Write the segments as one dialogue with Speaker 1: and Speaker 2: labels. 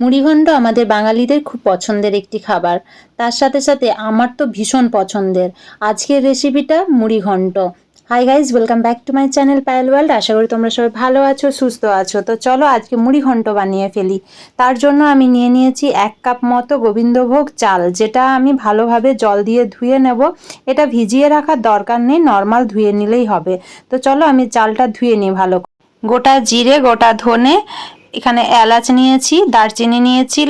Speaker 1: মুড়িঘণ্ট আমাদের বাঙালিদের খুব পছন্দের একটি খাবার। তার সাথে সাথে আমার তো ভীষণ পছন্দের। আজকের রেসিপিটা মুড়িঘণ্ট। Hi guys welcome back to my channel Payel world আশা করি তোমরা সবাই ভালো আছো, সুস্থ আছো। তো চলো আজকে মুড়িঘণ্ট বানিয়ে ফেলি। তার জন্য আমি নিয়ে নিয়েছি এক কাপ মতো গোবিন্দভোগ চাল, যেটা আমি ভালোভাবে জল দিয়ে ধুয়ে নেব। এটা ভিজিয়ে রাখার দরকার নেই নর্মাল ধুয়ে নিলেই হবে। তো চলো আমি চালটা ধুয়ে নিই ভালো গোটা জিরে, গোটা ধনে এখানে এলাচ নিয়েছি, দারচিনি নিয়েছি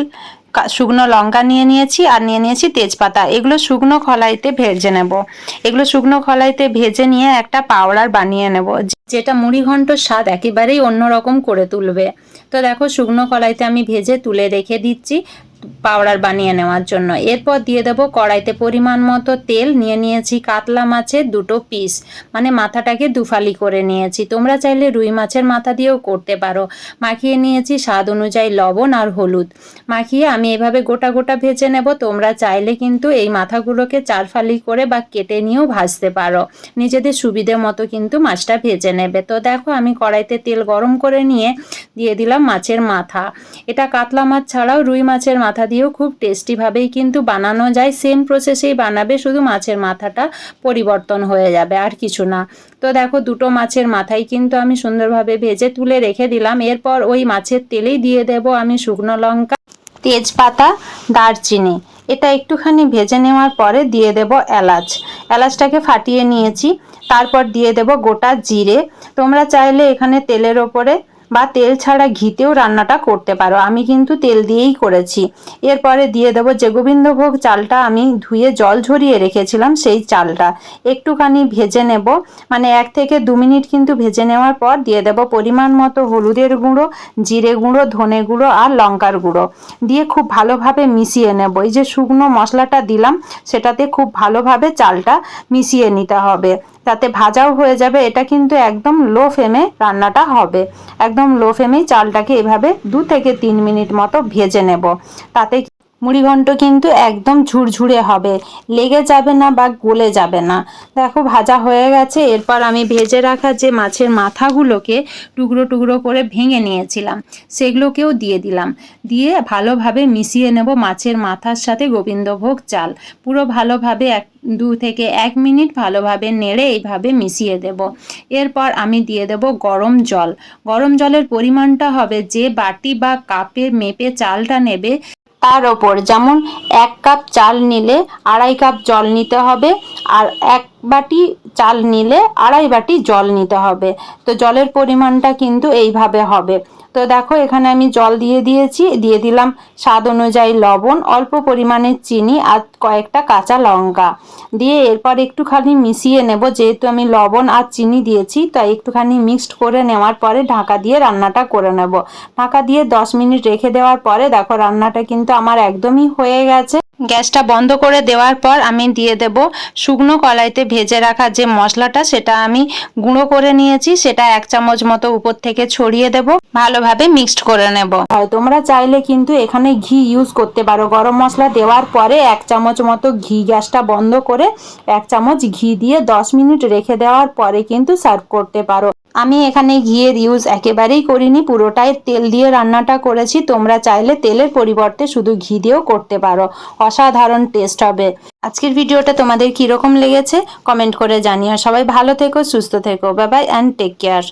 Speaker 1: শুকনো লঙ্কা নিয়ে নিয়েছি আর নিয়ে নিয়েছি তেজপাতা। এগুলো শুকনো খলাইতে ভেজে নেব। এগুলো শুকনো খলাইতে ভেজে নিয়ে একটা পাউডার বানিয়ে নেব। যেটা মুড়ি ঘন্টর স্বাদ একেবারেই অন্যরকম করে তুলবে। তো দেখো শুকনো কলাইতে আমি ভেজে তুলে রেখে দিচ্ছি। পাউডার বানিয়ে নেওয়ার জন্য। এরপর দিয়ে দেবো কড়াইতে পরিমাণ মতো তেল, নিয়ে নিয়েছি কাতলা মাছের দুটো পিস মানে মাথাটাকে দুফালি করে নিয়েছি। তোমরা চাইলে রুই মাছের মাথা দিয়েও করতে পারো। মাখিয়ে নিয়েছি স্বাদ অনুযায়ী লবণ আর হলুদ। মাখিয়ে আমি এভাবে গোটা গোটা ভেজে নেব। তোমরা চাইলে কিন্তু এই মাথাগুলোকে চার ফালি করে বা কেটে নিয়েও ভাজতে পারো। নিজেদের সুবিধে মতো কিন্তু মাছটা ভেজে নেবে। তো দেখো আমি কড়াইতে তেল গরম করে নিয়ে দিয়ে দিলাম মাছের মাথা। এটা কাতলা মাছ ছাড়াও রুই মাছের মাথা দিয়েও খুব টেস্টিভাবেই কিন্তু বানানো যায়। সেম প্রসেসেই বানাবে, শুধু মাছের মাথাটা পরিবর্তন হয়ে যাবে, আর কিছু না। তো দেখো, দুটো মাছের মাথাই কিন্তু আমি সুন্দরভাবে ভেজে তুলে রেখে দিলাম। এরপর ওই মাছের তেলেই দিয়ে দেব আমি শুকনো লঙ্কা, তেজপাতা, দারচিনি। এটা একটুখানি ভেজে নেওয়ার পরে দিয়ে দেব এলাচ। এলাচটাকে ফাটিয়ে নিয়েছি। তারপর দিয়ে দেব গোটা জিরে। তোমরা চাইলে এখানে তেলের ওপরে বা তেল ছাড়া ঘিতেও রান্নাটা করতে পারো। আমি কিন্তু তেল দিয়েই করেছি। এরপরে দিয়ে দেবো যে গোবিন্দভোগ চালটা আমি ধুয়ে জল ঝরিয়ে রেখেছিলাম সেই চালটা। একটুখানি ভেজে নেব। মানে এক থেকে দু মিনিট কিন্তু ভেজে নেওয়ার পর দিয়ে দেব পরিমাণ মতো হলুদের গুঁড়ো, জিরে গুঁড়ো, ধনে গুঁড়ো আর লঙ্কার গুঁড়ো। দিয়ে খুব ভালোভাবে মিশিয়ে নেব। এই যে শুকনো মশলাটা দিলাম, সেটাতে খুব ভালোভাবে চালটা মিশিয়ে নিতে হবে। তাতে ভাজাও হয়ে যাবে। এটা কিন্তু একদম লো ফ্লেমে রান্নাটা হবে। একদম লো ফ্লেমেই চালটাকে এভাবে দু থেকে তিন মিনিট মতো ভেজে নেব। তাতে মুড়ি মুড়িঘণ্ট কিন্তু একদম ঝুরঝুরে হবে। লেগে যাবে না বা গলে যাবে না। দেখো ভাজা হয়ে গেছে। এরপর আমি ভেজে রাখা যে মাছের মাথাগুলোকে টুকরো টুকরো করে ভেঙে নিয়েছিলাম, সেগুলোকেও দিয়ে দিলাম। দিয়ে ভালোভাবে মিশিয়ে নেব মাছের মাথার সাথে গোবিন্দভোগ চাল। পুরো ভালোভাবে এক দু থেকে এক মিনিট ভালোভাবে নেড়ে এইভাবে মিশিয়ে দেব। এরপর আমি দিয়ে দেব গরম জল। গরম জলের পরিমাণটা হবে যে বাটি বা কাপে মেপে চালটা নেবে তার ওপর। যেমন এক কাপ চাল নিলে আড়াই কাপ জল নিতে হবে। আর এক বাটি চাল নিলে আড়াই বাটি জল নিতে হবে। তো জলের পরিমাণটা কিন্তু এইভাবে হবে। তো দেখো, এখানে আমি জল দিয়ে দিয়েছি। দিয়ে দিলাম স্বাদ অনুযায়ী লবণ, অল্প পরিমাণে চিনি আর কয়েকটা কাঁচা লঙ্কা। দিয়ে এরপর একটুখানি মিশিয়ে নেব। যেহেতু আমি লবণ আর চিনি দিয়েছি, তাই একটুখানি মিক্সড করে নেওয়ার পরে ঢাকা দিয়ে রান্নাটা করে নেব। ঢাকা দিয়ে দশ মিনিট রেখে দেওয়ার পরে দেখো, রান্নাটা কিন্তু আমার একদমই হয়ে গেছে। গ্যাসটা বন্ধ করে দেওয়ার পর আমি দিয়ে দেব শুকনো কলাইতে ভেজে রাখা যে মশলাটা, সেটা আমি গুঁড়ো করে নিয়েছি, সেটা এক চামচ মতো উপর থেকে ছড়িয়ে দেব। ভালোভাবে মিক্সড করে নেব। তোমরা চাইলে কিন্তু এখানে ঘি ইউজ করতে পারো। গরম মশলা দেওয়ার পরে এক চামচ মতো ঘি গ্যাসটা বন্ধ করে এক চামচ ঘি দিয়ে দশ মিনিট রেখে দেওয়ার পরে কিন্তু সার্ভ করতে পারো। আমি এখানে ঘিয়ের ইউজ একেবারেই করিনি, পুরোটাই তেল দিয়ে রান্নাটা করেছি। তোমরা চাইলে তেলের পরিবর্তে শুধু ঘি দিয়েও করতে পারো। অসাধারণ টেস্ট হবে। আজকের ভিডিওটা তোমাদের কীরকম লেগেছে? কমেন্ট করে জানিও। সবাই ভালো থেকো, সুস্থ থেকো। Bye bye and take care